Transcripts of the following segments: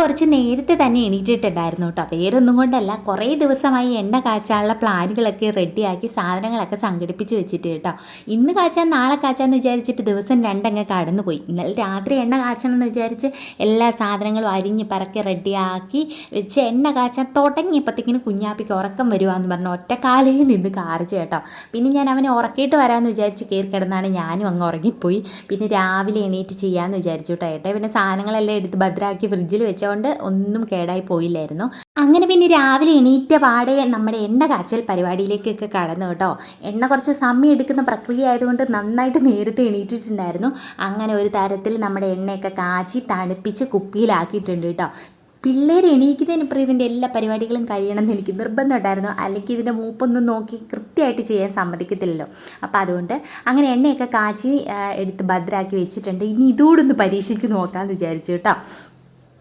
കുറച്ച് നേരത്തെ തന്നെ എണീറ്റിട്ടുണ്ടായിരുന്നു കേട്ടോ. വേറൊന്നും കൊണ്ടല്ല കുറേ ദിവസമായി എണ്ണ കാച്ചാനുള്ള പ്ലാനുകളൊക്കെ റെഡിയാക്കി സാധനങ്ങളൊക്കെ സംഘടിപ്പിച്ച് വെച്ചിട്ട് കേട്ടോ. ഇന്ന് കാച്ചാൻ നാളെ കാച്ചാന്ന് വിചാരിച്ചിട്ട് ദിവസം രണ്ടങ്ങ് കടന്നുപോയി. ഇന്നലെ രാത്രി എണ്ണ കാച്ചണം എന്ന് വിചാരിച്ച് എല്ലാ സാധനങ്ങളും അരിഞ്ഞ് പറക്കി റെഡിയാക്കി വെച്ച് എണ്ണ കാച്ചാൻ തുടങ്ങിയപ്പോഴത്തേക്കിന് കുഞ്ഞാപ്പിക്ക് ഉറക്കം വരുവാന്ന് പറഞ്ഞു ഒറ്റക്കാലയിൽ നിന്ന് കാറിച്ച് കേട്ടോ. പിന്നെ ഞാൻ അവനെ ഉറക്കിയിട്ട് വരാമെന്ന് വിചാരിച്ച് കയറി കിടന്നാണ് ഞാനും അങ്ങ് ഉറങ്ങിപ്പോയി. പിന്നെ രാവിലെ എണീറ്റ് ചെയ്യാമെന്ന് വിചാരിച്ചു കേട്ടോ. ഏട്ടാ പിന്നെ സാധനങ്ങളെല്ലാം എടുത്ത് ഭദ്രാക്കി ഫ്രിഡ്ജിൽ വെച്ചുകൊണ്ട് ഒന്നും കേടായി പോയില്ലായിരുന്നു. അങ്ങനെ പിന്നെ രാവിലെ എണീറ്റ പാടെ നമ്മുടെ എണ്ണ കാച്ചൽ പരിപാടിയിലേക്കൊക്കെ കടന്നു കേട്ടോ. എണ്ണ കുറച്ച് സമയം എടുക്കുന്ന പ്രക്രിയ ആയതുകൊണ്ട് നന്നായിട്ട് നേരത്തെ എണീറ്റിട്ടുണ്ടായിരുന്നു. അങ്ങനെ ഒരു തരത്തിൽ നമ്മുടെ എണ്ണയൊക്കെ കാച്ചി തണുപ്പിച്ച് കുപ്പിയിലാക്കിയിട്ടുണ്ട് കേട്ടോ. പിള്ളേർ എണീക്കുന്നതിന് ഇപ്പം ഇതിന്റെ എല്ലാ പരിപാടികളും കഴിയണം എന്ന് എനിക്ക് നിർബന്ധമുണ്ടായിരുന്നു അല്ലെങ്കിൽ ഇതിന്റെ മൂപ്പൊന്നും നോക്കി കൃത്യമായിട്ട് ചെയ്യാൻ സമ്മതിക്കത്തില്ലല്ലോ. അപ്പോൾ അതുകൊണ്ട് അങ്ങനെ എണ്ണയൊക്കെ കാച്ചി എടുത്ത് ഭദ്രാക്കി വെച്ചിട്ടുണ്ട്. ഇനി ഇതോടൊന്ന് പരീക്ഷിച്ച് നോക്കാമെന്ന് വിചാരിച്ചു കേട്ടോ.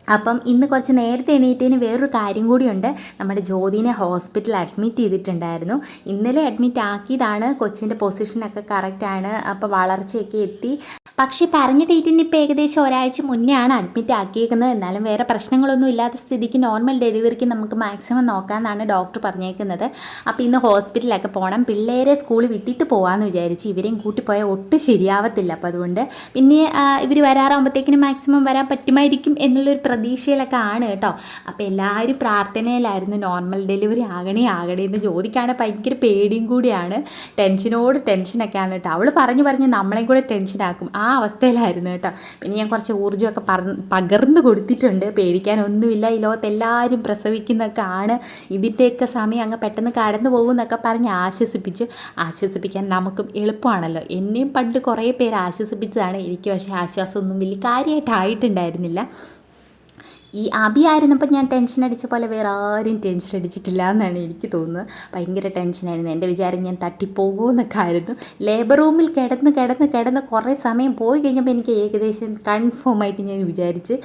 അപ്പം ഇന്ന് കുറച്ച് നേരത്തെ എണീറ്റതിന് വേറൊരു കാര്യം കൂടിയുണ്ട്. നമ്മുടെ ജ്യോതിനെ ഹോസ്പിറ്റലിൽ അഡ്മിറ്റ് ചെയ്തിട്ടുണ്ടായിരുന്നു. ഇന്നലെ അഡ്മിറ്റ് ആക്കിയതാണ്. കൊച്ചിന്റെ പൊസിഷനൊക്കെ കറക്റ്റാണ് അപ്പോൾ വളർച്ചയൊക്കെ എത്തി. പക്ഷേ പറഞ്ഞ ഡേറ്റിന് ഇപ്പോൾ ഏകദേശം ഒരാഴ്ച മുന്നേ ആണ് അഡ്മിറ്റ് ആക്കിയേക്കുന്നത്. എന്നാലും വേറെ പ്രശ്നങ്ങളൊന്നും ഇല്ലാത്ത സ്ഥിതിക്ക് നോർമൽ ഡെലിവറിക്ക് നമുക്ക് മാക്സിമം നോക്കാമെന്നാണ് ഡോക്ടർ പറഞ്ഞേക്കുന്നത്. അപ്പോൾ ഇന്ന് ഹോസ്പിറ്റലിലൊക്കെ പോകണം പിള്ളേരെ സ്കൂളിൽ വിട്ടിട്ട് പോകാമെന്ന് വിചാരിച്ച് ഇവരെയും കൂട്ടി പോയാൽ ഒട്ടും ശരിയാവത്തില്ല. അപ്പോൾ അതുകൊണ്ട് പിന്നെ ഇവർ വരാറാകുമ്പോഴത്തേക്കിനും മാക്സിമം വരാൻ പറ്റുമായിരിക്കും എന്നുള്ളൊരു പ്രതീക്ഷയിലൊക്കെ ആണ് കേട്ടോ. അപ്പോൾ എല്ലാവരും പ്രാർത്ഥനയിലായിരുന്നു നോർമൽ ഡെലിവറി ആകണേ ആകണേ എന്ന് ചോദിക്കാണ്. ഭയങ്കര പേടിയും കൂടിയാണ്. ടെൻഷനോട് ടെൻഷനൊക്കെയാണ് കേട്ടോ. അവൾ പറഞ്ഞു പറഞ്ഞ് നമ്മളെയും കൂടെ ടെൻഷനാക്കും ആ അവസ്ഥയിലായിരുന്നു കേട്ടോ. പിന്നെ ഞാൻ കുറച്ച് ഊർജമൊക്കെ പകർന്നു കൊടുത്തിട്ടുണ്ട്. പേടിക്കാനൊന്നുമില്ല. ഈ ലോകത്ത് എല്ലാവരും പ്രസവിക്കുന്നൊക്കെ ആണ്. ഇതിന്റെയൊക്കെ സമയം അങ്ങ് പെട്ടെന്ന് കടന്നു പോകും എന്നൊക്കെ പറഞ്ഞ് ആശ്വസിപ്പിച്ച് ആശ്വസിപ്പിക്കാൻ നമുക്കും എളുപ്പമാണല്ലോ. എന്നെയും പണ്ട് കുറേ പേര് ആശ്വസിപ്പിച്ചതാണ്. എനിക്ക് പക്ഷേ ആശ്വാസമൊന്നും വലിയ കാര്യമായിട്ടായിട്ടുണ്ടായിരുന്നില്ല ഈ അബി ആയിരുന്നപ്പോൾ ഞാൻ ടെൻഷൻ അടിച്ച പോലെ വേറെ ആരും ടെൻഷൻ അടിച്ചിട്ടില്ല എന്നാണ് എനിക്ക് തോന്നുന്നത്. ഭയങ്കര ടെൻഷനായിരുന്നു എന്റെ വിചാരം ഞാൻ തട്ടിപ്പോകുമോ എന്നൊക്കെ ആയിരുന്നു ലേബർ റൂമിൽ കിടന്ന് കിടന്ന് കിടന്ന് കുറേ സമയം പോയി കഴിഞ്ഞപ്പോൾ എനിക്ക് ഏകദേശം കൺഫേം ആയിട്ട് ഞാൻ വിചാരിച്ച്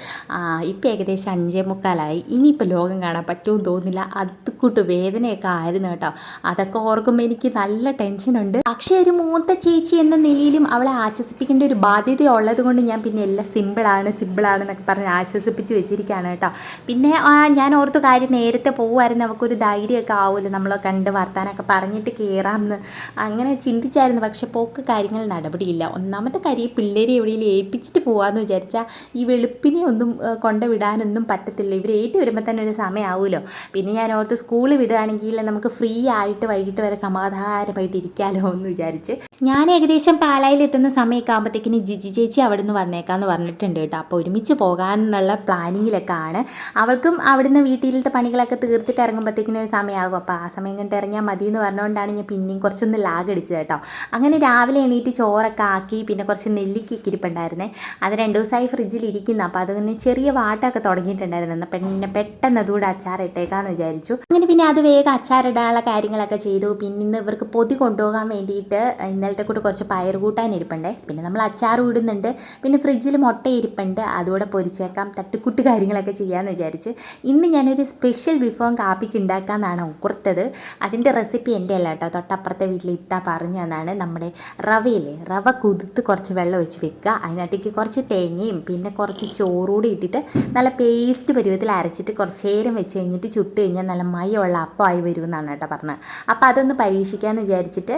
ഇപ്പോൾ ഇപ്പം ഏകദേശം അഞ്ചേ മുക്കാലായി. ഇനിയിപ്പോൾ ലോകം കാണാൻ പറ്റുമെന്ന് തോന്നില്ല അതുകൂട്ട് വേദനയൊക്കെ ആയിരുന്നു കേട്ടോ. അതൊക്കെ ഓർക്കുമ്പോൾ എനിക്ക് നല്ല ടെൻഷനുണ്ട് പക്ഷേ ഒരു മൂത്ത ചേച്ചി എന്ന നിലയിലും അവളെ ആശ്വസിപ്പിക്കേണ്ട ഒരു ബാധ്യത ഉള്ളത് കൊണ്ട് ഞാൻ പിന്നെ എല്ലാം സിമ്പിളാണ് സിമ്പിളാണെന്നൊക്കെ പറഞ്ഞ് ആശ്വസിപ്പിച്ച് വെച്ചിരിക്കുകയാണ് കേട്ടോ. പിന്നെ ഞാൻ ഓർത്ത കാര്യം നേരത്തെ പോകുമായിരുന്നു നമുക്കൊരു ധൈര്യമൊക്കെ ആവുമല്ലോ നമ്മളെ കണ്ട് വർത്താനൊക്കെ പറഞ്ഞിട്ട് കയറാമെന്ന് അങ്ങനെ ചിന്തിച്ചായിരുന്നു. പക്ഷെ പോക്ക് കാര്യങ്ങൾ നടപടിയില്ല. ഒന്നാമത്തെ കാര്യം പിള്ളേരെ എവിടെയെങ്കിലും ഏൽപ്പിച്ചിട്ട് പോകാമെന്ന് വിചാരിച്ചാൽ ഈ വെളുപ്പിനെ ഒന്നും കൊണ്ടുവിടാനൊന്നും കൊണ്ട് വിടാനൊന്നും പറ്റത്തില്ല. ഇവർ ഏറ്റു വരുമ്പോൾ തന്നെ ഒരു സമയമാവുമല്ലോ പിന്നെ ഞാൻ ഓർത്ത് സ്കൂളിൽ വിടുകയാണെങ്കിൽ നമുക്ക് ഫ്രീ ആയിട്ട് വൈകിട്ട് വരെ സമാധാനമായിട്ട് ഇരിക്കാമല്ലോ എന്ന് വിചാരിച്ച്. ഞാൻ ഏകദേശം പാലായിൽ എത്തുന്ന സമയമൊക്കെ ആകുമ്പോഴത്തേക്കിന് ജിജി ചേച്ചി അവിടെ നിന്ന് വന്നേക്കാമെന്ന് പറഞ്ഞിട്ടുണ്ട് കേട്ടോ. അപ്പോൾ ഒരുമിച്ച് പോകാമെന്നുള്ള പ്ലാനിങ്ങിലൊക്കെ ആണ് അവൾക്കും അവിടുന്ന് വീട്ടിലത്തെ പണികളൊക്കെ തീർത്തിട്ട് ഇറങ്ങുമ്പോഴത്തേക്കിനും ഒരു സമയമാകും അപ്പോൾ ആ സമയം കണ്ട് ഇറങ്ങിയാൽ മതി എന്ന് പറഞ്ഞുകൊണ്ടാണ് ഞാൻ പിന്നെയും കുറച്ചൊന്ന് ലാഗ് അടിച്ചത് കേട്ടോ. അങ്ങനെ രാവിലെ എണീറ്റ് ചോറൊക്കെ ആക്കി പിന്നെ കുറച്ച് നെല്ലിക്ക ഇരിപ്പുണ്ടായിരുന്നേ. അത് രണ്ട് ദിവസമായി ഫ്രിഡ്ജിൽ ഇരിക്കുന്നു. അപ്പോൾ അതൊന്ന് ചെറിയ വാട്ടൊക്കെ തുടങ്ങിയിട്ടുണ്ടായിരുന്നു. അപ്പം പിന്നെ പെട്ടെന്ന് അതുകൂടെ അച്ചാർ ഇട്ടേക്കാന്ന് വിചാരിച്ചു. അങ്ങനെ പിന്നെ അത് വേഗം അച്ചാറിടാനുള്ള കാര്യങ്ങളൊക്കെ ചെയ്തു. പിന്നെ ഇന്ന് ഇവർക്ക് പൊതി കൊണ്ടുപോകാൻ വേണ്ടിയിട്ട് ഇന്നലത്തെ കൂടെ കുറച്ച് പയർ കൂട്ടാൻ ഇരിപ്പുണ്ടേ. പിന്നെ നമ്മൾ അച്ചാർ ഇടുന്നുണ്ട്. പിന്നെ ഫ്രിഡ്ജിൽ മുട്ട ഇരിപ്പുണ്ട്. അതുകൂടെ പൊരിച്ചേക്കാം. തട്ടിക്കുട്ട് കാര്യങ്ങളൊക്കെ ചെയ്യാമെന്ന് വിചാരിച്ച് ഇന്ന് ഞാനൊരു സ്പെഷ്യൽ വിഭവം കാപ്പിക്ക് ഉണ്ടാക്കാമെന്നാണ് ഓർത്തത്. അതിന്റെ റെസിപ്പി എന്റെ അല്ല കേട്ടോ. തൊട്ടപ്പുറത്തെ വീട്ടിൽ ഇത്ത പറഞ്ഞു തന്നാണ് നമ്മുടെ റവയില്ലേ? റവ കുതിർത്ത് കുറച്ച് വെള്ളം ഒഴിച്ച് വെക്കുക. അതിനകത്തേക്ക് കുറച്ച് തേങ്ങയും പിന്നെ കുറച്ച് ചോറൂടി ഇട്ടിട്ട് നല്ല പേസ്റ്റ് പരുവത്തിൽ അരച്ചിട്ട് കുറച്ച് നേരം വെച്ച് കഴിഞ്ഞിട്ട് ചുട്ട് കഴിഞ്ഞാൽ നല്ല മയമുള്ള അപ്പമായി വരുമെന്നാണ് കേട്ടോ പറഞ്ഞത്. അപ്പോൾ അതൊന്ന് പരീക്ഷിക്കാമെന്ന് വിചാരിച്ചിട്ട്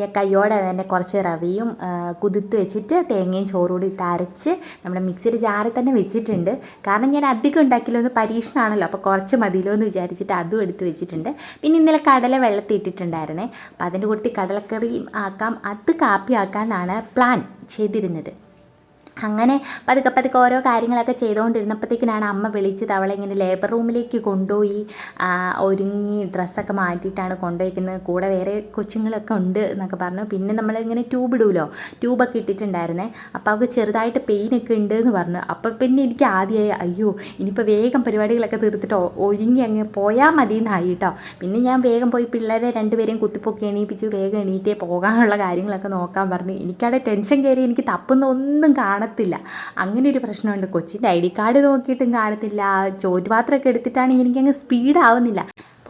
ഞാൻ കയ്യോടെ തന്നെ കുറച്ച് റവയും കുതിർത്ത് വെച്ചിട്ട് തേങ്ങയും ചോറൂടി ഇട്ട് അരച്ച് നമ്മുടെ മിക്സിയുടെ ജാറിൽ തന്നെ വെച്ചിട്ടുണ്ട്. കാരണം ഞാൻ അധികം ഉണ്ടാക്കില്ല ഒന്ന് പരീക്ഷണമാണല്ലോ അപ്പോൾ കുറച്ച് മതിയല്ലോ എന്ന് വിചാരിച്ചിട്ട് അതും എടുത്ത് വെച്ചിട്ടുണ്ട്. പിന്നെ ഇന്നലെ കടല വെള്ളത്തിൽ ഇട്ടിട്ടുണ്ടായിരുന്നേ. അപ്പോൾ അതിന്റെ കൂട്ടത്തിൽ കടലക്കറിയും ആക്കാം അത് കാപ്പി ആക്കാമെന്നാണ് പ്ലാൻ ചെയ്തിരുന്നത്. അങ്ങനെ പതുക്കെ പതുക്കെ ഓരോ കാര്യങ്ങളൊക്കെ ചെയ്തുകൊണ്ടിരുന്നപ്പോഴത്തേക്കിനാണ് അമ്മ വിളിച്ചത്. അവളെ ഇങ്ങനെ ലേബർ റൂമിലേക്ക് കൊണ്ടുപോയി ഒരുങ്ങി ഡ്രസ്സൊക്കെ മാറ്റിയിട്ടാണ് കൊണ്ടുപോയിക്കുന്നത്. കൂടെ വേറെ കൊച്ചുങ്ങളൊക്കെ ഉണ്ട് എന്നൊക്കെ പറഞ്ഞു. പിന്നെ നമ്മളിങ്ങനെ ട്യൂബ് ഇടുമല്ലോ ട്യൂബൊക്കെ ഇട്ടിട്ടുണ്ടായിരുന്നേ. അപ്പോൾ അവൾക്ക് ചെറുതായിട്ട് പെയിനൊക്കെ ഉണ്ട് എന്ന് പറഞ്ഞു. അപ്പോൾ പിന്നെ എനിക്ക് ആദ്യമായി അയ്യോ ഇനിയിപ്പോൾ വേഗം പരിപാടികളൊക്കെ തീർത്തിട്ട് ഒരുങ്ങി അങ്ങ് പോയാൽ മതി എന്നായി കേട്ടോ പിന്നെ ഞാൻ വേഗം പോയി പിള്ളേരെ രണ്ടുപേരെയും കുത്തിപ്പൊക്കി എണീപ്പിച്ചു. വേഗം എണീറ്റേ പോകാനുള്ള കാര്യങ്ങളൊക്കെ നോക്കാൻ പറഞ്ഞു. എനിക്കവിടെ ടെൻഷൻ കയറി എനിക്ക് തപ്പുന്ന ഒന്നും കാണത്തില്ല. അങ്ങനെ ഒരു പ്രശ്നമുണ്ട്. കൊച്ചിന്റെ ഐ ഡി കാർഡ് നോക്കിയിട്ടും കാണത്തില്ല. ചോറ്റുപാത്രമൊക്കെ എടുത്തിട്ടാണെങ്കിൽ എനിക്കങ്ങ് സ്പീഡ് ആവുന്നില്ല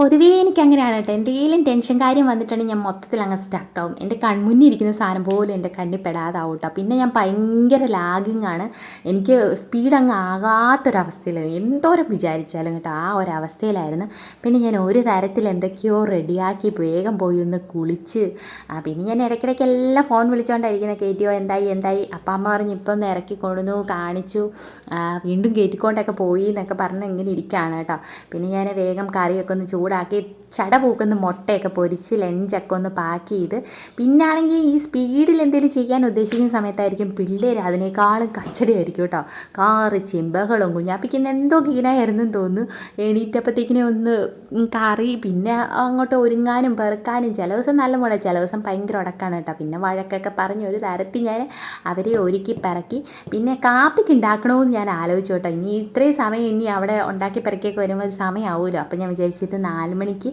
പൊതുവേ എനിക്ക് അങ്ങനെയാണ് കേട്ടോ. എന്തെങ്കിലും ടെൻഷൻ കാര്യം വന്നിട്ടുണ്ടെങ്കിൽ ഞാൻ മൊത്തത്തിൽ അങ്ങ് സ്റ്റക്കാവും എന്റെ കൺമുന്നിൽ ഇരിക്കുന്ന സാധനം പോലും എന്റെ കണ്ണിൽ പെടാതാവും കേട്ടോ. പിന്നെ ഞാൻ ഭയങ്കര ലാഗിങ് ആണ്. എനിക്ക് സ്പീഡ് അങ്ങ് ആകാത്തൊരവസ്ഥയിൽ എന്തോരം വിചാരിച്ചാലും കേട്ടോ ആ ഒരവസ്ഥയിലായിരുന്നു. പിന്നെ ഞാൻ ഒരു തരത്തിൽ എന്തൊക്കെയോ റെഡിയാക്കി വേഗം പോയി ഒന്ന് കുളിച്ച്. പിന്നെ ഞാൻ ഇടയ്ക്കിടയ്ക്ക് എല്ലാം ഫോൺ വിളിച്ചുകൊണ്ടായിരിക്കുന്നത് കയറ്റിയോ എന്തായി എന്തായി? അപ്പം അമ്മ പറഞ്ഞ് ഇപ്പം ഒന്ന് ഇറക്കി കൊണ്ടുവന്നു കാണിച്ചു. വീണ്ടും കയറ്റിക്കൊണ്ടൊക്കെ പോയി എന്നൊക്കെ പറഞ്ഞ് ഇങ്ങനെ ഇരിക്കുകയാണ് കേട്ടോ. പിന്നെ ഞാൻ വേഗം കറിയൊക്കെ ഒന്ന് đà Gita ചട പൂക്കുന്ന മുട്ടയൊക്കെ പൊരിച്ച് ലഞ്ചൊക്കെ ഒന്ന് പാക്ക് ചെയ്ത് പിന്നാണെങ്കിൽ ഈ സ്പീഡിൽ എന്തെങ്കിലും ചെയ്യാൻ ഉദ്ദേശിക്കുന്ന സമയത്തായിരിക്കും പിള്ളേർ അതിനേക്കാളും കച്ചടിയായിരിക്കും കേട്ടോ. കാറ് ചിമ്പകളും കുഞ്ഞാപ്പിക്കുന്ന എന്തോ കീനായിരുന്നു തോന്നുന്നു. എണീറ്റപ്പോഴത്തേക്കിനെ ഒന്ന് കറി പിന്നെ അങ്ങോട്ട് ഒരുങ്ങാനും പെറുക്കാനും ചില ദിവസം നല്ല മുട ചില ദിവസം ഭയങ്കര ഉടക്കാണ് കേട്ടോ. പിന്നെ വഴക്കൊക്കെ പറഞ്ഞ് ഒരു തരത്തിൽ ഞാൻ അവരെ ഒരുക്കി പിറക്കി. പിന്നെ കാപ്പിക്ക് ഉണ്ടാക്കണമെന്ന് ഞാൻ ആലോചിച്ചു കേട്ടോ. ഇനി ഇത്രയും സമയം ഇനി അവിടെ ഉണ്ടാക്കി പിറക്കിയൊക്കെ വരുമ്പോൾ ഒരു സമയമാവുമല്ലോ അപ്പം ഞാൻ വിചാരിച്ചിട്ട് നാല് മണിക്ക്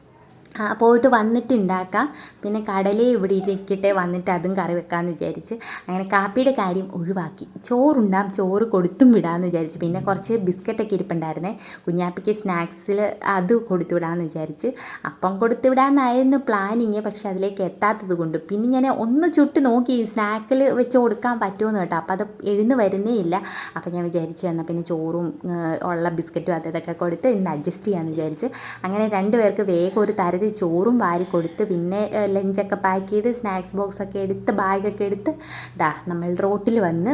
പോയിട്ട് വന്നിട്ട് ഉണ്ടാക്കാം പിന്നെ കടലേ ഇവിടെ ഇരിക്കട്ടെ വന്നിട്ട് അതും കറി വെക്കാമെന്ന് വിചാരിച്ച്. അങ്ങനെ കാപ്പിയുടെ കാര്യം ഒഴിവാക്കി. ചോറുണ്ടാം ചോറ് കൊടുത്തും വിടാമെന്ന് വിചാരിച്ച്. പിന്നെ കുറച്ച് ബിസ്ക്കറ്റൊക്കെ ഇരിപ്പുണ്ടായിരുന്നേ. കുഞ്ഞാപ്പിക്ക് സ്നാക്സിൽ അത് കൊടുത്തു വിടാമെന്ന് വിചാരിച്ച്. അപ്പം കൊടുത്തു വിടാമെന്നായിരുന്നു പ്ലാനിങ് പക്ഷെ അതിലേക്ക് എത്താത്തത് കൊണ്ട്. പിന്നെ ഞാൻ ഒന്ന് ചുട്ട് നോക്കി സ്നാക്കിൽ വെച്ച് കൊടുക്കാൻ പറ്റുമെന്ന് കേട്ടോ. അപ്പോൾ അത് എഴുന്ന് വരുന്നേ ഇല്ല. അപ്പോൾ ഞാൻ വിചാരിച്ചു എന്നാൽ പിന്നെ ചോറും ഉള്ള ബിസ്ക്കറ്റും അത് ഇതൊക്കെ കൊടുത്ത് ഇന്ന് അഡ്ജസ്റ്റ് ചെയ്യാമെന്ന് വിചാരിച്ച്. അങ്ങനെ രണ്ടുപേർക്ക് വേഗം ഒരു തരത്തിൽ ചോറും വാരി കൊടുത്ത് പിന്നെ ലഞ്ചൊക്കെ പാക്ക് ചെയ്ത് സ്നാക്സ് ബോക്സൊക്കെ എടുത്ത് ബാഗൊക്കെ എടുത്ത് ദാ നമ്മൾ റോട്ടിൽ വന്ന്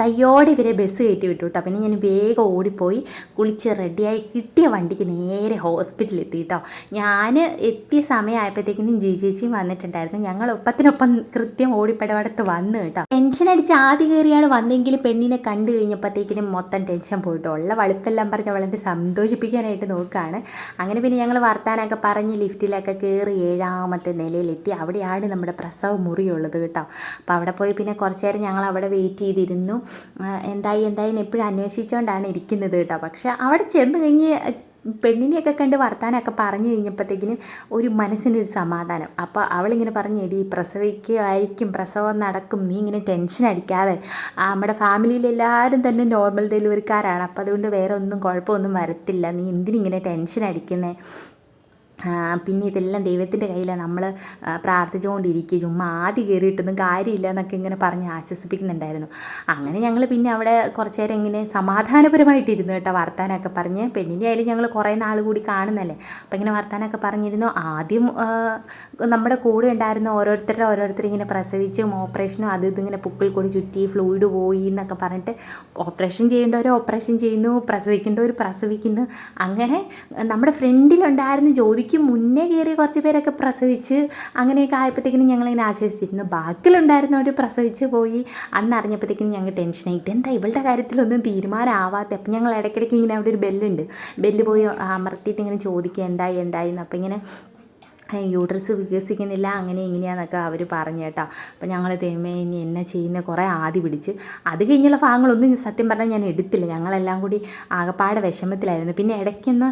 കയ്യോടെ ഇവരെ ബസ് കയറ്റി വിട്ടു കേട്ടോ പിന്നെ ഞാൻ വേഗം ഓടിപ്പോയി കുളിച്ച് റെഡിയായി കിട്ടിയ വണ്ടിക്ക് നേരെ ഹോസ്പിറ്റലിൽ എത്തി കേട്ടോ ഞാൻ എത്തിയ സമയമായപ്പോഴത്തേക്കിനും ജി ചേച്ചിയും വന്നിട്ടുണ്ടായിരുന്നു. ഞങ്ങൾ ഒപ്പത്തിനൊപ്പം കൃത്യം ഓടിപ്പടവടത്ത് വന്ന് കേട്ടോ ടെൻഷൻ അടിച്ച് ആദ്യം കയറിയാണ് വന്നെങ്കിൽ പെണ്ണിനെ കണ്ടു കഴിഞ്ഞപ്പോഴത്തേക്കിനും മൊത്തം ടെൻഷൻ പോയിട്ട് ഉള്ള വളുപ്പെല്ലാം പറഞ്ഞ് അവളെന്നെ സന്തോഷിപ്പിക്കാനായിട്ട് നോക്കുകയാണ് അങ്ങനെ പിന്നെ ഞങ്ങൾ വർത്താനമൊക്കെ പറഞ്ഞ് ലിഫ്റ്റിലൊക്കെ കയറി ഏഴാമത്തെ നിലയിലെത്തി. അവിടെയാണ് നമ്മുടെ പ്രസവ മുറിയുള്ളത് കേട്ടോ അപ്പോൾ അവിടെ പോയി പിന്നെ കുറച്ച് നേരം ഞങ്ങൾ അവിടെ വെയിറ്റ് ചെയ്തിരുന്നു. എന്തായി എന്തായി എപ്പോഴും അന്വേഷിച്ചുകൊണ്ടാണ് ഇരിക്കുന്നത് കേട്ടോ. പക്ഷെ അവിടെ ചെന്ന് കഴിഞ്ഞ് പെണ്ണിനെയൊക്കെ കണ്ട് വർത്താനമൊക്കെ പറഞ്ഞു കഴിഞ്ഞപ്പോഴത്തേക്കിനും ഒരു മനസ്സിനൊരു സമാധാനം. അപ്പോൾ അവളിങ്ങനെ പറഞ്ഞു എടി പ്രസവിക്കുമായിരിക്കും പ്രസവം നടക്കും നീ ഇങ്ങനെ ടെൻഷൻ അടിക്കാതെ. നമ്മുടെ ഫാമിലിയിൽ എല്ലാവരും തന്നെ നോർമൽ ഡെലിവറിക്കാരാണ്. അപ്പോൾ അതുകൊണ്ട് വേറെ ഒന്നും കുഴപ്പമൊന്നും വരത്തില്ല. നീ എന്തിനിങ്ങനെ ടെൻഷൻ അടിക്കുന്നേ? ആ, പിന്നെ ഇതെല്ലാം ദൈവത്തിന്റെ കയ്യിലാണ് നമ്മൾ പ്രാർത്ഥിച്ചുകൊണ്ടിരിക്കുക. ചുമ്മാ ആദ്യം കയറിയിട്ടൊന്നും കാര്യമില്ല എന്നൊക്കെ ഇങ്ങനെ പറഞ്ഞ് ആശ്വസിപ്പിക്കുന്നുണ്ടായിരുന്നു. അങ്ങനെ ഞങ്ങൾ പിന്നെ അവിടെ കുറച്ച് നേരം ഇങ്ങനെ സമാധാനപരമായിട്ടിരുന്നു കേട്ടോ വർത്താനമൊക്കെ പറഞ്ഞ്. പെണ്ണിന്റെ ആയാലും ഞങ്ങൾ കുറേ നാൾ കൂടി കാണുന്നല്ലേ. അപ്പം ഇങ്ങനെ വർത്താനമൊക്കെ പറഞ്ഞിരുന്നു. ആദ്യം നമ്മുടെ കൂടെ ഉണ്ടായിരുന്ന ഓരോരുത്തരുടെ ഓരോരുത്തർ ഇങ്ങനെ പ്രസവിച്ചും ഓപ്പറേഷനും അത് ഇതിങ്ങനെ പുക്കിൽ കൂടി ചുറ്റി ഫ്ലൂയിഡ് പോയി എന്നൊക്കെ പറഞ്ഞിട്ട് ഓപ്പറേഷൻ ചെയ്യേണ്ടവർ ഓപ്പറേഷൻ ചെയ്യുന്നു പ്രസവിക്കേണ്ടവർ പ്രസവിക്കുന്നു. അങ്ങനെ നമ്മുടെ ഫ്രണ്ടിലുണ്ടായിരുന്ന ജ്യോതിക്ക് മുന്നേ കയറി കുറച്ച് പേരൊക്കെ പ്രസവിച്ച് അങ്ങനെയൊക്കെ ആയപ്പോഴത്തേക്കിനും ഞങ്ങളിങ്ങനെ ആശ്വസിച്ചിരുന്നു. ബാക്കിലുണ്ടായിരുന്നവർ പ്രസവിച്ച് പോയി. അന്ന് അറിഞ്ഞപ്പോഴത്തേക്കിനും ഞങ്ങൾ ടെൻഷനായി ഇതെന്താ ഇവളുടെ കാര്യത്തിലൊന്നും തീരുമാനമാവാത്ത? അപ്പം ഞങ്ങൾ ഇടയ്ക്കിടയ്ക്ക് ഇങ്ങനെ അവിടെ ഒരു ബെല്ലുണ്ട് ബെല്ല് പോയി അമർത്തിയിട്ട് ഇങ്ങനെ ചോദിക്കുക എന്തായി എന്തായി എന്ന് അപ്പം ഇങ്ങനെ യൂട്രസ് വികസിക്കുന്നില്ല അങ്ങനെ ഇങ്ങനെയാന്നൊക്കെ അവർ പറഞ്ഞു കേട്ടോ. അപ്പോൾ ഞങ്ങൾ തേമേ ഇനി എന്നെ ചെയ്യുന്ന കുറേ ആദ്യം പിടിച്ച്. അത് കഴിഞ്ഞുള്ള ഭാഗങ്ങളൊന്നും സത്യം പറഞ്ഞാൽ ഞാൻ എടുത്തില്ല. ഞങ്ങളെല്ലാം കൂടി ആകപ്പാടെ വിഷമത്തിലായിരുന്നു. പിന്നെ ഇടയ്ക്കൊന്ന്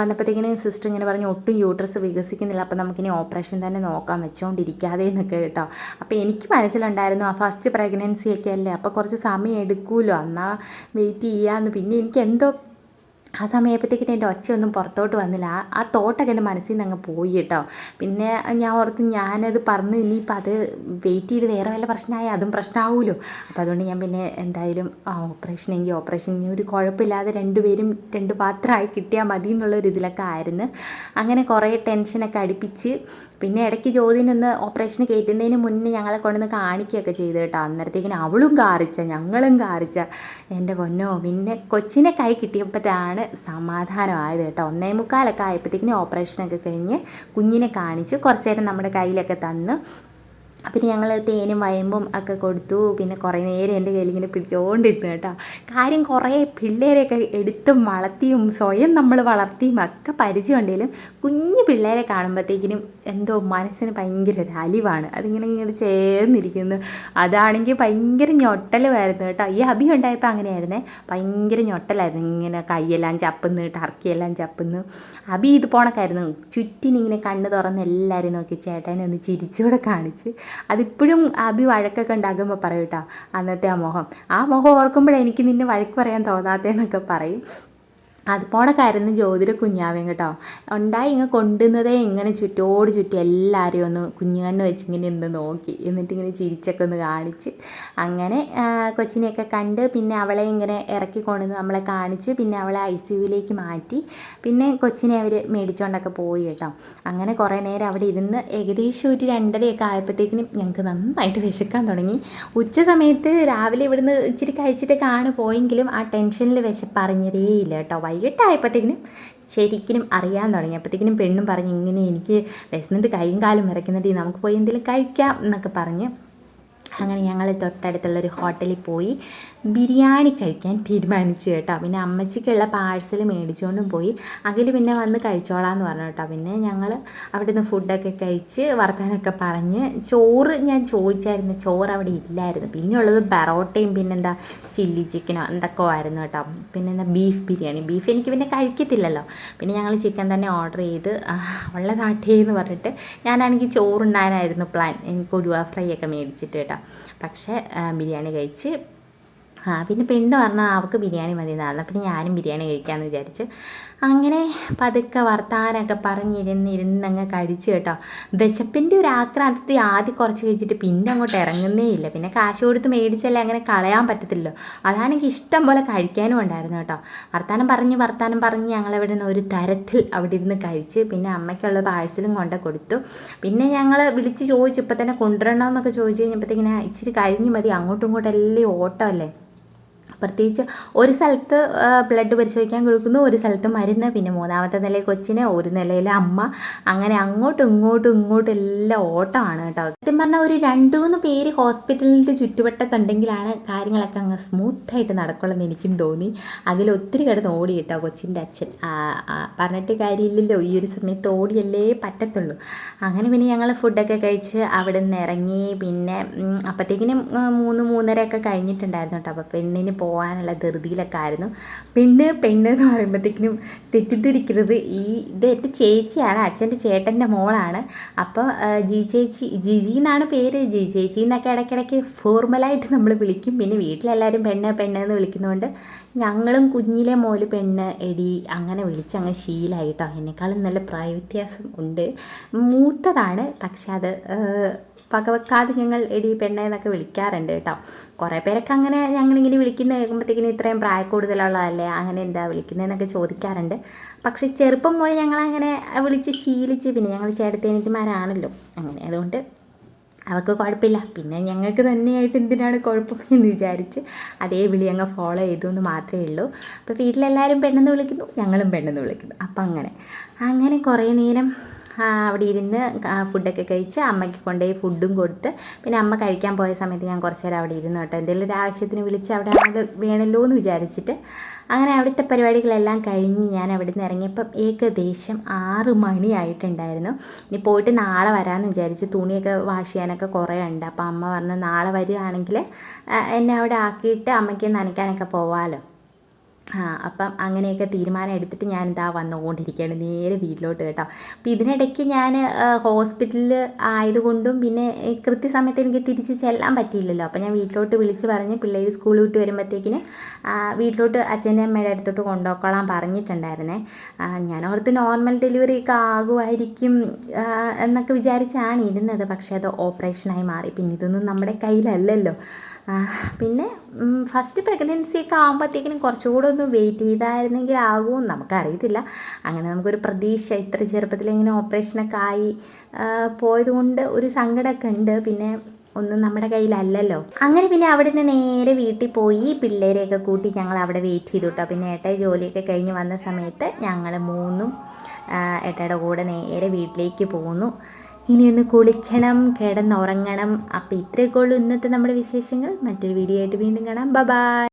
വന്നപ്പോഴത്തേക്കിനും സിസ്റ്റർ ഇങ്ങനെ പറഞ്ഞു ഒട്ടും യൂട്രസ് വികസിക്കുന്നില്ല. അപ്പോൾ നമുക്കിനി ഓപ്പറേഷൻ തന്നെ നോക്കാൻ വെച്ചുകൊണ്ടിരിക്കാതെ എന്നൊക്കെ കേട്ടോ. അപ്പോൾ എനിക്ക് മനസ്സിലുണ്ടായിരുന്നു ആ ഫസ്റ്റ് പ്രഗ്നൻസി ഒക്കെ അല്ലേ? അപ്പോൾ കുറച്ച് സമയം എടുക്കുമല്ലോ എന്നാൽ വെയിറ്റ് ചെയ്യാമെന്ന് പിന്നെ എനിക്ക് എന്തോ ആ സമയപ്പോഴത്തേക്കിട്ട് എന്റെ ഒച്ചയൊന്നും പുറത്തോട്ട് വന്നില്ല. ആ ആ തോട്ടൊക്കെ എന്റെ മനസ്സിൽ നിന്ന് അങ്ങ് പോയി കേട്ടോ. പിന്നെ ഞാൻ ഓർത്ത് ഞാനത് പറഞ്ഞു ഇനിയിപ്പോൾ അത് വെയിറ്റ് ചെയ്ത് വേറെ വല്ല പ്രശ്നമായ അതും പ്രശ്നമാവുമല്ലോ അപ്പോൾ അതുകൊണ്ട് ഞാൻ പിന്നെ എന്തായാലും ഓപ്പറേഷൻ എങ്കിൽ ഓപ്പറേഷൻ ഇനി ഒരു കുഴപ്പമില്ലാതെ രണ്ടുപേരും രണ്ട് പാത്രമായി കിട്ടിയാൽ മതി എന്നുള്ളൊരു ഇതിലൊക്കെ ആയിരുന്നു. അങ്ങനെ കുറേ ടെൻഷനൊക്കെ അടുപ്പിച്ച് പിന്നെ ഇടയ്ക്ക് ജ്യോതിനൊന്ന് ഓപ്പറേഷൻ കയറ്റുന്നതിന് മുന്നേ ഞങ്ങളെ കൊണ്ടുവന്ന് കാണിക്കുകയൊക്കെ ചെയ്തു കേട്ടോ. അന്നേരത്തേക്കിന് അവളും കാറിച്ച ഞങ്ങളും കാറിച്ച. എന്റെ പൊന്നോ പിന്നെ കൊച്ചിനെ കൈ കിട്ടിയപ്പോഴത്താണ് സമാധാനമായത് കേട്ടോ. ഒന്നേ മുക്കാലൊക്കെ ആയപ്പോഴത്തേക്കിനും ഓപ്പറേഷനൊക്കെ കഴിഞ്ഞ് കുഞ്ഞിനെ കാണിച്ച് കുറച്ച് നേരം നമ്മുടെ കയ്യിലൊക്കെ തന്ന് പിന്നെ ഞങ്ങൾ തേനും വയമ്പും ഒക്കെ കൊടുത്തു. പിന്നെ കുറേ നേരം എന്റെ കയ്യിൽ ഇങ്ങനെ പിടിച്ചുകൊണ്ടിരുന്നു കേട്ടോ. കാര്യം കുറേ പിള്ളേരെയൊക്കെ എടുത്തും വളർത്തിയും സ്വയം നമ്മൾ വളർത്തിയും ഒക്കെ പരിചയമുണ്ടെങ്കിലും കുഞ്ഞു പിള്ളേരെ കാണുമ്പോഴത്തേക്കിനും എന്തോ മനസ്സിന് ഭയങ്കര ഒരു അലിവാണ്. അതിങ്ങനെ ഇങ്ങനെ ചേർന്നിരിക്കുന്നു. അതാണെങ്കിൽ ഭയങ്കര ഞൊട്ടലുമായിരുന്നു കേട്ടോ. ഈ അഭി ഉണ്ടായപ്പോൾ അങ്ങനെയായിരുന്നേ. ഭയങ്കര ഞൊട്ടലായിരുന്നു. ഇങ്ങനെ കൈയെല്ലാം ചപ്പുന്നു ടർക്കിയെല്ലാം ചപ്പുന്നു. അഭി ഇത് പോണക്കായിരുന്നു. ചുറ്റിനിങ്ങനെ കണ്ണ് തുറന്ന് എല്ലാവരും നോക്കി ചേട്ടനെ ഒന്ന് ചിരിച്ചുകൂടെ കാണിച്ച്. അതിപ്പോഴും അഭി വഴക്കൊക്കെ ഉണ്ടാകുമ്പോൾ പറയും കേട്ടോ അന്നത്തെ ആ മുഖം ആ മുഖം ഓർക്കുമ്പോഴേ എനിക്ക് നിന്നെ വഴക്ക് പറയാൻ തോന്നാത്തതെന്നൊക്കെ പറയും. അതുപോണക്കായിരുന്നു ജ്യോതിയുടെ കുഞ്ഞാവേം കേട്ടോ. ഉണ്ടായി ഇങ്ങനെ കൊണ്ടുവന്നതേ ഇങ്ങനെ ചുറ്റോട് ചുറ്റി എല്ലാവരെയും ഒന്ന് കുഞ്ഞുകണ്ണ് വെച്ച് ഇങ്ങനെ ഒന്ന് നോക്കി. എന്നിട്ട് ഇങ്ങനെ ചിരിച്ചൊക്കെ ഒന്ന് കാണിച്ച്. അങ്ങനെ കൊച്ചിനെയൊക്കെ കണ്ട് പിന്നെ അവളെ ഇങ്ങനെ ഇറക്കി കൊണ്ടുവന്ന് നമ്മളെ കാണിച്ചു പിന്നെ അവളെ ഐ സി യുവിലേക്ക് മാറ്റി. പിന്നെ കൊച്ചിനെ അവർ മേടിച്ചുകൊണ്ടൊക്കെ പോയി കേട്ടോ. അങ്ങനെ കുറേ നേരം അവിടെ ഇരുന്ന് ഏകദേശം ഒരു രണ്ടരയൊക്കെ ആയപ്പോഴത്തേക്കിനും ഞങ്ങൾക്ക് നന്നായിട്ട് വിശക്കാൻ തുടങ്ങി. ഉച്ച സമയത്ത് രാവിലെ ഇവിടുന്ന് ഇച്ചിരി കഴിച്ചിട്ടൊക്കെയാണ് പോയെങ്കിലും ആ ടെൻഷനിൽ വിശപ്പറിഞ്ഞതേ ഇല്ല കേട്ടോ. വൈകിട്ടായപ്പോഴത്തേക്കിനും ശരിക്കും അറിയാൻ തുടങ്ങിയപ്പോഴത്തേക്കിനും പെണ്ണും പറഞ്ഞു ഇങ്ങനെ എനിക്ക് വിശന്നിട്ട് കൈയും കാലും വിറയ്ക്കുന്നുണ്ട് നമുക്ക് പോയി എന്തെങ്കിലും കഴിക്കാം എന്നൊക്കെ പറഞ്ഞ് അങ്ങനെ ഞങ്ങൾ തൊട്ടടുത്തുള്ളൊരു ഹോട്ടലിൽ പോയി ബിരിയാണി കഴിക്കാൻ തീരുമാനിച്ചു കേട്ടോ. പിന്നെ അമ്മച്ചിക്കുള്ള പാഴ്സൽ മേടിച്ചുകൊണ്ടും പോയി. അതിൽ പിന്നെ വന്ന് കഴിച്ചോളാം എന്ന് പറഞ്ഞു കേട്ടോ. പിന്നെ ഞങ്ങൾ അവിടെ നിന്ന് ഫുഡൊക്കെ കഴിച്ച് വർത്താനൊക്കെ പറഞ്ഞ് ചോറ് ഞാൻ ചോദിച്ചായിരുന്നു. ചോറ് അവിടെ ഇല്ലായിരുന്നു. പിന്നെ ഉള്ളത് ബറോട്ടയും പിന്നെന്താ ചില്ലി ചിക്കനോ എന്തൊക്കെ ആയിരുന്നു കേട്ടോ. എന്താ ബീഫ് ബിരിയാണി. ബീഫ് എനിക്ക് പിന്നെ കഴിക്കത്തില്ലല്ലോ. പിന്നെ ഞങ്ങൾ ചിക്കൻ തന്നെ ഓർഡർ ചെയ്ത് ഉള്ള നാട്ടേ എന്ന് പറഞ്ഞിട്ട് ഞാനാണെങ്കിൽ ചോറുണ്ടാനായിരുന്നു പ്ലാൻ എനിക്ക് ഒഴിവാ ഫ്രൈ ഒക്കെ മേടിച്ചിട്ട് കേട്ടോ. പക്ഷേ ബിരിയാണി കഴിച്ച് ആ പിന്നെ പെണ്ണ് പറഞ്ഞു അവൾക്ക് ബിരിയാണി മതി എന്നാണ് പിന്നെ ഞാനും ബിരിയാണി കഴിക്കാമെന്ന് വിചാരിച്ച് അങ്ങനെ പതുക്കെ വർത്താനമൊക്കെ പറഞ്ഞിരുന്നിരുന്ന് അങ്ങ് കഴിച്ചു കേട്ടോ. വിശപ്പിന്റെ ഒരു ആക്രാന്തത്തിൽ ആദ്യം കുറച്ച് കഴിച്ചിട്ട് പിന്നെ അങ്ങോട്ട് ഇറങ്ങുന്നേ ഇല്ല. പിന്നെ കാശ് കൊടുത്ത് മേടിച്ചല്ലേ അങ്ങനെ കളയാൻ പറ്റത്തില്ലല്ലോ. അതാണെങ്കിൽ ഇഷ്ടം പോലെ കഴിക്കാനും ഉണ്ടായിരുന്നു കേട്ടോ. വർത്താനം പറഞ്ഞ് വർത്താനം പറഞ്ഞ് ഞങ്ങൾ അവിടെ നിന്ന് ഒരു തരത്തിൽ അവിടെ ഇരുന്ന് കഴിച്ച് പിന്നെ അമ്മയ്ക്കുള്ള പാഴ്സലും കൊണ്ട് കൊടുത്തു. പിന്നെ ഞങ്ങൾ വിളിച്ച് ചോദിച്ചു ഇപ്പം തന്നെ കൊണ്ടുവരണമെന്നൊക്കെ ചോദിച്ചു കഴിഞ്ഞപ്പോഴത്തേക്കിങ്ങനെ ഇച്ചിരി കഴിഞ്ഞ് മതി അങ്ങോട്ടും ഇങ്ങോട്ടും എല്ലാം ഓട്ടമല്ലേ? പ്രത്യേകിച്ച് ഒരു സ്ഥലത്ത് ബ്ലഡ് പരിശോധിക്കാൻ കൊടുക്കുന്നു ഒരു സ്ഥലത്ത് മരുന്ന് പിന്നെ മൂന്നാമത്തെ നിലയിൽ കൊച്ചിന് ഒരു നിലയിൽ അമ്മ. അങ്ങനെ അങ്ങോട്ടും ഇങ്ങോട്ടും ഇങ്ങോട്ടും എല്ലാം ഓട്ടമാണ് കേട്ടോ. സത്യം പറഞ്ഞാൽ ഒരു രണ്ടു മൂന്ന് പേര് ഹോസ്പിറ്റലിന്റെ ചുറ്റുവട്ടത്തുണ്ടെങ്കിലാണ് കാര്യങ്ങളൊക്കെ അങ്ങ് സ്മൂത്തായിട്ട് നടക്കുള്ളതെന്ന് എനിക്കും തോന്നി. അതിൽ ഒത്തിരി കിടന്ന് ഓടി കേട്ടോ കൊച്ചിന്റെ അച്ഛൻ. പറഞ്ഞിട്ട് കാര്യമില്ലല്ലോ ഈ ഒരു സമയത്ത് ഓടിയല്ലേ പറ്റത്തുള്ളൂ. അങ്ങനെ പിന്നെ ഞങ്ങൾ ഫുഡൊക്കെ കഴിച്ച് അവിടെ നിന്ന് ഇറങ്ങി പിന്നെ അപ്പോഴത്തേക്കിനും മൂന്ന് മൂന്നര ഒക്കെ കഴിഞ്ഞിട്ടുണ്ടായിരുന്നു കേട്ടോ. അപ്പോൾ പെണ്ണിന് പോ പോകാനുള്ള ധൃതിയിലൊക്കെ ആയിരുന്നു. പെണ്ണ് പെണ്ണ് എന്ന് പറയുമ്പോഴത്തേക്കിനും തെറ്റിദ്ധരിക്കരുത്. ഈ ഇത് എന്റെ ചേച്ചിയാണ് അച്ഛന്റെ ചേട്ടന്റെ മോളാണ്. അപ്പോൾ ജി ചേച്ചി ജിജി എന്നാണ് പേര്. ജി ചേച്ചി എന്നൊക്കെ ഇടയ്ക്കിടയ്ക്ക് ഫോർമലായിട്ട് നമ്മൾ വിളിക്കും. പിന്നെ വീട്ടിലെല്ലാവരും പെണ്ണ് പെണ്ണ് എന്ന് വിളിക്കുന്നതുകൊണ്ട് ഞങ്ങളും കുഞ്ഞിലെ മോൽ പെണ്ണ് എടി അങ്ങനെ വിളിച്ച് അങ്ങ് ശീലായിട്ടോ. എന്നെക്കാളും നല്ല പ്രായവ്യത്യാസം ഉണ്ട്. മൂത്തതാണ് പക്ഷെ അത് വകവെക്കാതെ ഞങ്ങൾ എടി പെണ്ണേ എന്നൊക്കെ വിളിക്കാറുണ്ട് കേട്ടോ. കുറേ പേരൊക്കെ അങ്ങനെ ഞങ്ങളിങ്ങനെ വിളിക്കുന്ന കേൾക്കുമ്പോഴത്തേക്കിനും ഇത്രയും പ്രായ കൂടുതലുള്ളതല്ലേ അങ്ങനെ എന്താ വിളിക്കുന്നതെന്നൊക്കെ ചോദിക്കാറുണ്ട്. പക്ഷെ ചെറുപ്പം പോയി ഞങ്ങളങ്ങനെ വിളിച്ച് ശീലിച്ച് പിന്നെ ഞങ്ങൾ ചേട്ടത്തേനിക്കുമാരാണല്ലോ അങ്ങനെ അതുകൊണ്ട് അവൾക്ക് കുഴപ്പമില്ല. പിന്നെ ഞങ്ങൾക്ക് തന്നെയായിട്ട് എന്തിനാണ് കുഴപ്പം എന്ന് വിചാരിച്ച് അതേ വിളി അങ്ങ് ഫോളോ ചെയ്തു എന്ന് മാത്രമേ ഉള്ളൂ. അപ്പോൾ വീട്ടിലെല്ലാവരും പെണ്ണെന്ന് വിളിക്കുന്നു ഞങ്ങളും പെണ്ണെന്ന് വിളിക്കുന്നു. അപ്പം അങ്ങനെ അങ്ങനെ കുറേ നേരം അവിടെ ഇരുന്ന് ഫുഡൊക്കെ കഴിച്ച് അമ്മയ്ക്ക് കൊണ്ടുപോയി ഫുഡും കൊടുത്ത്. പിന്നെ അമ്മ കഴിക്കാൻ പോയ സമയത്ത് ഞാൻ കുറച്ച് നേരം അവിടെ ഇരുന്നു കേട്ടോ. എന്തെങ്കിലും ഒരു ആവശ്യത്തിന് വിളിച്ച് അവിടെ അത് വേണമല്ലോ എന്ന് വിചാരിച്ചിട്ട് അങ്ങനെ അവിടുത്തെ പരിപാടികളെല്ലാം കഴിഞ്ഞ് ഞാൻ അവിടെ നിന്ന് ഇറങ്ങിയപ്പം ഏകദേശം ആറ് മണിയായിട്ടുണ്ടായിരുന്നു ഇനി പോയിട്ട് നാളെ വരാമെന്ന് വിചാരിച്ച് തുണിയൊക്കെ വാഷ് ചെയ്യാനൊക്കെ കുറേ ഉണ്ട്. അപ്പോൾ അമ്മ പറഞ്ഞു നാളെ വരികയാണെങ്കിൽ എന്നെ അവിടെ ആക്കിയിട്ട് അമ്മയ്ക്ക് നനയ്ക്കാനൊക്കെ പോവാമല്ലോ അപ്പം അങ്ങനെയൊക്കെ തീരുമാനം എടുത്തിട്ട് ഞാൻ ഇതാ വന്നുകൊണ്ടിരിക്കുകയാണ് നേരെ വീട്ടിലോട്ട് കേട്ടോ. അപ്പം ഇതിനിടയ്ക്ക് ഞാൻ ഹോസ്പിറ്റലിൽ ആയതുകൊണ്ടും പിന്നെ കൃത്യസമയത്ത് എനിക്ക് തിരിച്ച് ചെല്ലാൻ പറ്റിയില്ലല്ലോ. അപ്പം ഞാൻ വീട്ടിലോട്ട് വിളിച്ച് പറഞ്ഞ് പിള്ളേർ സ്കൂൾ വിട്ട് വരുമ്പോഴത്തേക്കിന് വീട്ടിലോട്ട് അച്ഛന്റെ അമ്മയുടെ അടുത്തോട്ട് കൊണ്ടുപോയിക്കോളാൻ പറഞ്ഞിട്ടുണ്ടായിരുന്നേ. ഞാൻ ഓർത്ത് നോർമൽ ഡെലിവറി ഒക്കെ ആകുമായിരിക്കും എന്നൊക്കെ വിചാരിച്ചാണ് ഇരുന്നത്. പക്ഷേ അത് ഓപ്പറേഷനായി മാറി. പിന്നെ ഇതൊന്നും നമ്മുടെ കയ്യിലല്ലല്ലോ. പിന്നെ ഫസ്റ്റ് പ്രഗ്നൻസി ഒക്കെ ആകുമ്പോഴത്തേക്കിനും കുറച്ചുകൂടെ ഒന്ന് വെയിറ്റ് ചെയ്തായിരുന്നെങ്കിൽ ആകുമെന്ന് നമുക്കറിയത്തില്ല. അങ്ങനെ നമുക്കൊരു പ്രതീക്ഷ ഇത്ര ചെറുപ്പത്തിൽ ഇങ്ങനെ ഓപ്പറേഷനൊക്കെ ആയി പോയതുകൊണ്ട് ഒരു സങ്കടമൊക്കെ ഉണ്ട്. പിന്നെ ഒന്നും നമ്മുടെ കയ്യിലല്ലല്ലോ. അങ്ങനെ പിന്നെ അവിടെ നിന്ന് നേരെ വീട്ടിൽ പോയി പിള്ളേരെയൊക്കെ കൂട്ടി ഞങ്ങൾ അവിടെ വെയിറ്റ് ചെയ്തു കേട്ടോ പിന്നെ ഏട്ടായി ജോലിയൊക്കെ കഴിഞ്ഞ് വന്ന സമയത്ത് ഞങ്ങൾ മൂന്നും ഏട്ടയുടെ കൂടെ നേരെ വീട്ടിലേക്ക് പോന്നു. ഇനി ഒന്ന് കുളിക്കണം കിടന്നുറങ്ങണം. അപ്പോൾ ഇത്രയൊക്കെ ഉള്ളൂ ഇന്നത്തെ നമ്മുടെ വിശേഷങ്ങൾ. മറ്റൊരു വീഡിയോ ആയിട്ട് വീണ്ടും കാണാം. ബൈ